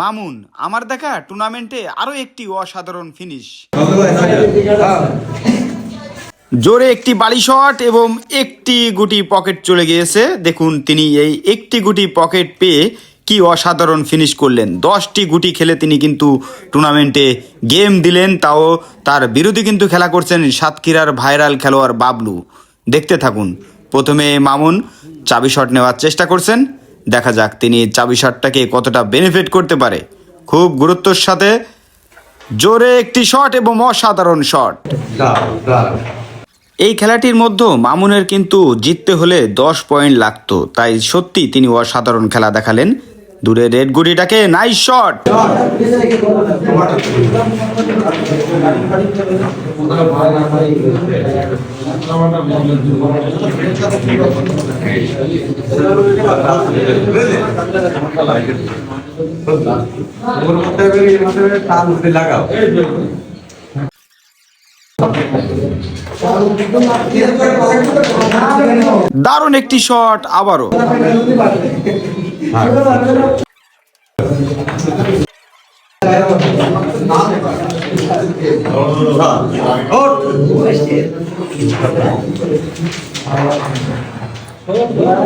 মামুন, আমার দেখা টুর্নামেন্টে আরও একটি অসাধারণ ফিনিশ জোরে একটি বালি শট এবং একটি গুটি পকেট চলে গিয়েছে। দেখুন, তিনি এই একটি গুটি পকেট পেয়ে কি অসাধারণ ফিনিশ করলেন। দশটি গুটি খেলে তিনি কিন্তু টুর্নামেন্টে গেম দিলেন, তাও তার বিরোধী কিন্তু খেলা করছেন সাতক্ষীরার ভাইরাল খেলোয়াড় বাবলু। দেখতে থাকুন, প্রথমে মামুন চাবি শট নেওয়ার চেষ্টা করছেন। দেখা যাক তিনি চাবি শটটাকে কতটা বেনিফিট করতে পারে। খুব গুরুত্বর সাথে জোরে একটি শট এবং অসাধারণ শট এই খেলাটির মধ্যে মামুনের কিন্তু জিততে হলে দশ পয়েন্ট লাগতো, তাই সত্যি তিনি অসাধারণ খেলা দেখালেন। দূরে রেড গুড়িটাকে নাইস শট দারুণ একটি শট আবারও।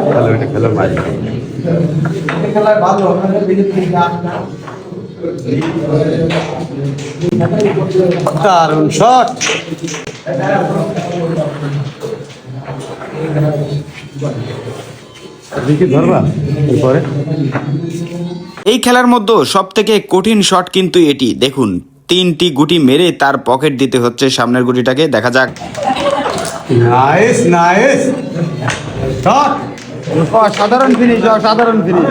খেলো এটা খেলো মাঝে দারুণ শট দেখি ধরবা? এরপরে? এই খেলার মধ্যে সব থেকে কঠিন শট কিন্তু এটি। দেখুন তিনটি গুটি মেরে তার পকেট দিতে হচ্ছে সামনের গুটিটাকে। দেখা যাক। Nice nice. শট। ফিনিশ সাধারণ ফিনিশ